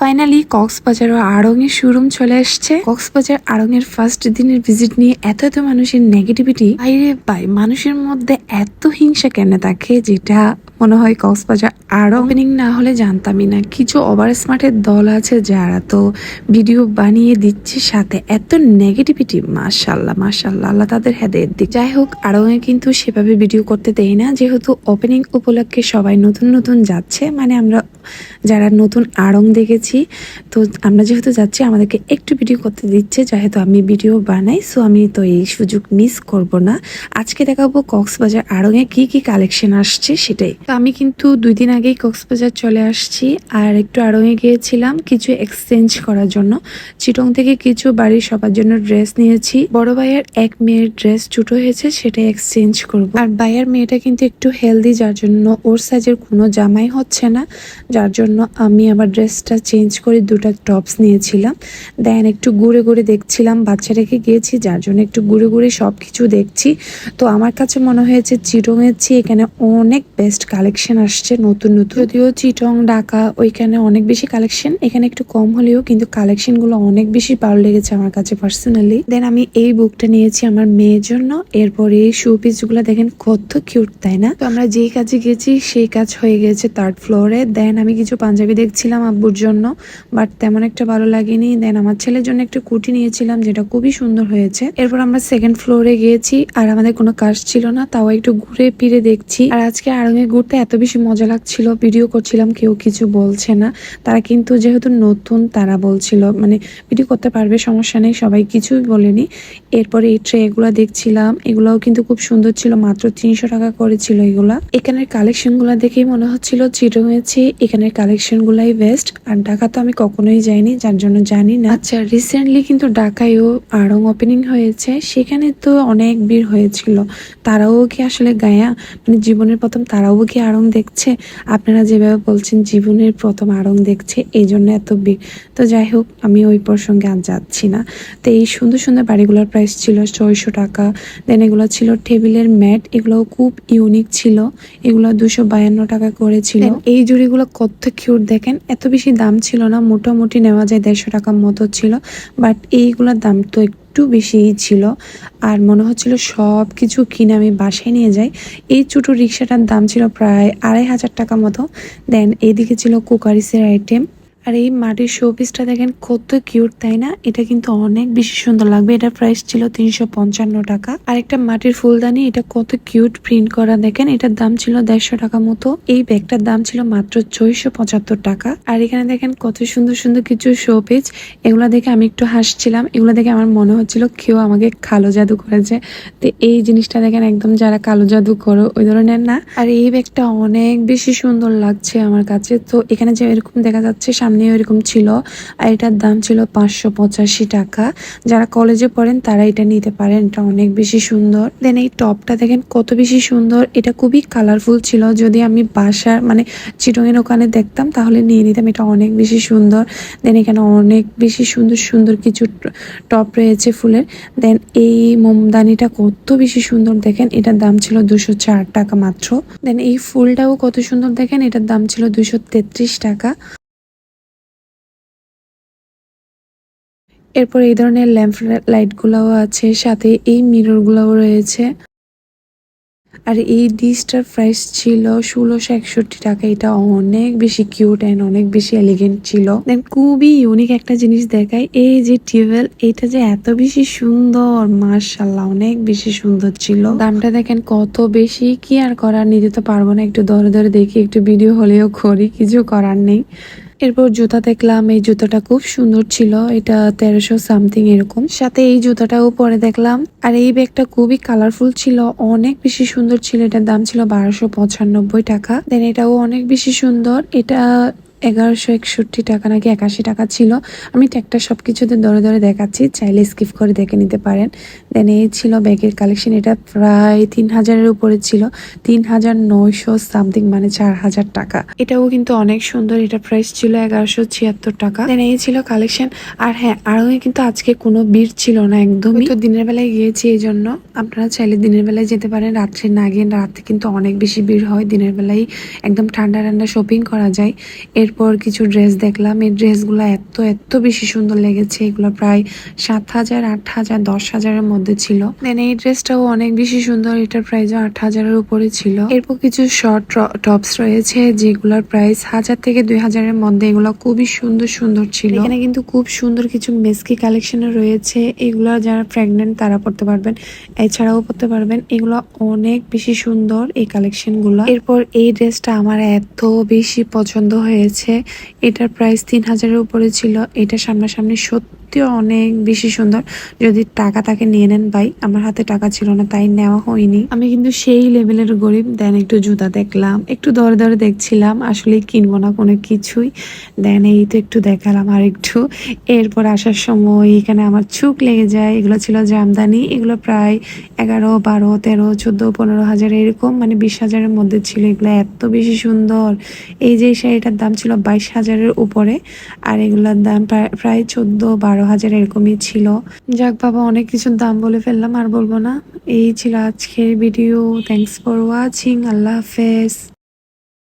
Finally Cox's Bazar ও আড়ংয়ের showroom চলে আসছে। কক্সবাজার আড়ংয়ের ফার্স্ট দিনের ভিজিট নিয়ে এত এত মানুষের নেগেটিভিটি বাইরে, বাই, মানুষের মধ্যে এত হিংসা কেন থাকে যেটা মনে হয় কক্সবাজার আরও ওপেনিং না হলে জানতামই না, কিছু ওভার স্মার্টের দল আছে যারা তো ভিডিও বানিয়ে দিচ্ছে সাথে। এত নেগেটিভিটি মাশাল্লাহ মাশাল্লাহ, আল্লাহ তাদের হেদের দিক। যাই হোক আরও কিন্তু সেভাবে ভিডিও করতে দেয় না, যেহেতু ওপেনিং উপলক্ষে সবাই নতুন নতুন যাচ্ছে। মানে আমরা যারা নতুন আড়ং দেখেছি তো আমরা যেহেতু যাচ্ছি, আমাদেরকে একটু ভিডিও করতে দিচ্ছে, যেহেতু আমি ভিডিও বানাই সো আমি তো এই সুযোগ মিস করব না। আজকে দেখাবো কক্সবাজার আড়ঙে কি কি কালেকশন আসছে সেটাই। তো আমি কিন্তু দুই দিন আগেই কক্সবাজার চলে আসছি, আর একটু আড়ঙে গিয়েছিলাম কিছু এক্সচেঞ্জ করার জন্য। চিটং থেকে কিছু বাড়ির সবার জন্য ড্রেস নিয়েছি। বড় ভাইয়ের এক মেয়ের ড্রেস ছোট হয়েছে, সেটাই এক্সচেঞ্জ করব। আর ভাইয়ের মেয়েটা কিন্তু একটু হেলদি যার জন্য ওর সাইজের কোনো জামাই হচ্ছে না। যার জন্য আমি আবার ড্রেসটা চেঞ্জ করে দুটো টপস নিয়েছিলাম। দেন একটু ঘুরে ঘুরে দেখছিলাম, বাচ্চা রেখে গিয়েছি, যার জন্য একটু ঘুরে ঘুরে সব কিছু দেখছি। তো আমার কাছে মনে হয়েছে চিটংয়ের চেয়ে এখানে অনেক বেস্ট কালেকশন আসছে, নতুন নতুন। যদিও চিটং ঢাকা ওইখানে অনেক বেশি কালেকশন এখানে একটু কম হলেও কিন্তু কালেকশনগুলো অনেক বেশি ভালো লেগেছে আমার কাছে পার্সোনালি দেন আমি এই বুকটা নিয়েছি আমার মেয়ের জন্য, এরপরে এই শু পিসগুলো দেখেন কত কিউট তাই না? তো আমরা যেই কাজে গেছি সেই কাজ হয়ে গেছে থার্ড ফ্লোরে দেন আমি কিছু পাঞ্জাবি দেখছিলাম আব্বুর জন্য বাট তেমন একটা ভালো লাগেনি। দেন আমার ছেলের জন্য একটা কুটি নিয়েছিলাম, যেটা খুবই সুন্দর হয়েছে। এরপর আমরা সেকেন্ড ফ্লোরে গিয়েছি, আর আমাদের কোনো কাজ ছিল না, তাও একটু ঘুরে ফিরে দেখছি। আর আজকে আড়ঙে ঘুরতে এত বেশি মজা লাগছিল ভিডিও করছিলাম, কেউ কিছু বলছে না। তারা কিন্তু যেহেতু নতুন, তারা বলছিল মানে ভিডিও করতে পারবে, সমস্যা নেই, সবাই কিছুই বলেনি। এরপরে এই ট্রে এগুলো দেখছিলাম, এগুলোও কিন্তু খুব সুন্দর ছিল, মাত্র তিনশো টাকা করেছিল এগুলা। এখানের কালেকশনগুলা দেখেই মনে হচ্ছিল, চিরং হয়েছে, এখানের কালেকশন গুলাই বেস্ট আর ঢাকা তো আমি কখনোই যাইনি যার জন্য জানি না। আচ্ছা রিসেন্টলি কিন্তু ঢাকায়ও আড়ং ওপেনিং হয়েছে সেখানে তো অনেক ভিড় হয়েছিল। তারাও কি আসলে গায়া? মানে জীবনের প্রথম তারাও কি আড়ং দেখছে? আপনারা যেভাবে বলছেন জীবনের প্রথম আড়ং দেখছে এই জন্য এত ভিড়। তো যাই হোক আমি ওই প্রসঙ্গে আর যাচ্ছি না। তো এই সুন্দর সুন্দর বাড়িগুলোর প্রাইস ছিল ছয়শো টাকা দেন এগুলো ছিল টেবিলের ম্যাট এগুলোও খুব ইউনিক ছিল এগুলো দুশো বায়ান্ন টাকা করেছিল। এই জুড়িগুলো কত কিউট দেখেন এত বেশি দাম ছিল না, মোটামুটি নেওয়া যায় দেড়শো টাকার মতো ছিল বাট এইগুলোর দাম তো একটু বেশিই ছিল। আর মনে হচ্ছিল সব কিছু কিনে আমি বাসায় নিয়ে যাই। এই ছোটো রিক্সাটার দাম ছিল প্রায় আড়াই হাজার টাকা মতো। দেন এদিকে ছিল কুকারিসের আইটেম আর এই মাটির শোপিসটা দেখেন কত কিউট তাই না? এটা কিন্তু অনেক বেশি সুন্দর লাগবে। এটার প্রাইস ছিল তিনশো পঞ্চান্ন টাকা। আর একটা মাটির ফুলদানি, এটা কত কিউট প্রিন্ট করা দেখেন। এটার দাম ছিল দেড়শো টাকা মতো। এই ব্যাগটার দাম ছিল মাত্র ছয়শো পঁচাত্তর টাকা। আর এখানে দেখেন কত সুন্দর সুন্দর কিছু শোপিস এগুলো দেখে আমি একটু হাসছিলাম। এগুলো দেখে আমার মনে হচ্ছিল কেউ আমাকে কালো জাদু করেছে। তো এই জিনিসটা দেখেন একদম যারা কালো জাদু করো, ওই ধরনের না। আর এই ব্যাগটা অনেক বেশি সুন্দর লাগছে আমার কাছে। তো এখানে যে এরকম দেখা যাচ্ছে সামনেও এরকম ছিল, আর এটার দাম ছিল পাঁচশো পঁচাশি টাকা। যারা কলেজে পড়েন, তারা এটা নিতে পারেন। এটা অনেক বেশি সুন্দর। দেন এই টপটা দেখেন, কত বেশি সুন্দর। এটা খুবই কালারফুল ছিল। যদি আমি বাসার মানে চিটংয়ের ওখানে দেখতাম, তাহলে নিয়ে নিতাম। এটা অনেক বেশি সুন্দর। দেন এখানে অনেক বেশি সুন্দর সুন্দর কিছু টপ রয়েছে ফুলের। দেন এই মোমদানিটা কত বেশি সুন্দর দেখেন। এটার দাম ছিল দুশো চার টাকা মাত্র। দেন এই ফুলটাও কত সুন্দর দেখেন। এটার দাম ছিল দুশো তেত্রিশ টাকা। এরপর এই ধরনের ল্যাম্প লাইটগুলোও আছে, সাথে এই মিররগুলোও রয়েছে। আর এই ডিশটার প্রাইস ছিল ষোলোশো একষট্টি টাকা। এটা অনেক বেশি কিউট অ্যান্ড অনেক বেশি এলিগেন্ট ছিল। দেন খুবই ইউনিক একটা জিনিস দেখায়, এই যে টিউবওয়েল, এটা যে এত বেশি সুন্দর মার্শাল্লাহ অনেক বেশি সুন্দর ছিল। দামটা দেখেন কত বেশি, কি আর করার? নিতে তো পারব না, একটু ধরে ধরে দেখি, একটু ভিডিও হলেও করি, কিছু করার নেই। এরপর জুতা দেখলাম, এই জুতাটা খুব সুন্দর ছিল, এটা তেরোশো সামথিং এরকম। সাথে এই জুতাটাও পরে দেখলাম, আর এই ব্যাগটা খুবই কালারফুল ছিল, অনেক বেশি সুন্দর ছিল, এটার দাম ছিল বারোশো পঁচানব্বই টাকা। দেন এটাও অনেক বেশি সুন্দর, এটা এগারোশো একষট্টি টাকা নাকি একাশি টাকা ছিল। আমি ট্যাগটা সব কিছুতে ধরে ধরে দেখাচ্ছি, চাইলে স্কিপ করে দেখে নিতে পারেন। দেন এই ছিল ব্যাগের কালেকশন এটা প্রায় তিন হাজারের উপরে ছিল। তিন হাজার নয়শো সামথিং মানে চার হাজার টাকা। এটাও কিন্তু অনেক সুন্দর, এটা প্রাইস ছিল এগারোশো ছিয়াত্তর টাকা। দেন এই ছিল কালেকশন আর হ্যাঁ আরও কিন্তু আজকে কোনো ভিড় ছিল না একদমই। তো দিনের বেলায় গিয়েছি এই জন্য। আপনারা চাইলে দিনের বেলায় যেতে পারেন, রাত্রে না গিয়ে রাতে কিন্তু অনেক বেশি ভিড় হয়। দিনের বেলায় একদম ঠান্ডা ঠান্ডা শপিং করা যায়। এর এরপর কিছু ড্রেস দেখলাম। এই ড্রেসগুলো এত এত বেশি সুন্দর লেগেছে। এগুলো প্রায় সাত হাজার, আট হাজার, দশ হাজারের মধ্যে ছিল। দেন এই ড্রেসটাও অনেক বেশি সুন্দর। এটার প্রাইসও আট হাজারের উপরে ছিল। এরপর কিছু শর্ট টপস রয়েছে, যেগুলোর প্রাইস হাজার থেকে দুই হাজারের মধ্যে। এগুলো খুবই সুন্দর সুন্দর ছিল। এখানে কিন্তু খুব সুন্দর কিছু মেসকি কালেকশনে রয়েছে। এগুলো যারা প্রেগনেন্ট তারা পড়তে পারবেন। এছাড়াও পড়তে পারবেন। এগুলো অনেক বেশি সুন্দর এই কালেকশনগুলো। এরপর এই ড্রেসটা আমার এত বেশি পছন্দ হয়েছে। এটার প্রাইস তিন হাজারের উপরে ছিল এটা সামনাসামনি সত্যি অনেক বেশি সুন্দর। যদি টাকা তাকে নিয়ে নেন, ভাই, আমার হাতে টাকা ছিল না, তাই নেওয়া হয়নি। আমি কিন্তু সেই লেভেলের গরিব। দেন একটু জুতা দেখলাম, একটু দরে দরে দেখছিলাম, আসলে কিনবো না কোনো কিছুই। দেন এই তো একটু দেখালাম আর একটু। এরপর আসার সময় এখানে আমার চোখ লেগে যায়, এগুলো ছিল জামদানি, এগুলো প্রায় এগারো, বারো, তেরো, চোদ্দ, পনেরো হাজার এরকম মানে বিশ হাজারের মধ্যে ছিল, এগুলো এত বেশি সুন্দর। এই যে শাড়িটার দাম ছিল বাইশ হাজারের উপরে, আর এগুলোর দাম প্রায়- চোদ্দ বারো হাজার এরকমই ছিল। যাক বাবা, অনেক কিছুর দাম বলে ফেললাম, আর বলব না। এই ছিল আজকের ভিডিও থ্যাংকস ফর ওয়াচিং আল্লাহ হাফেজ।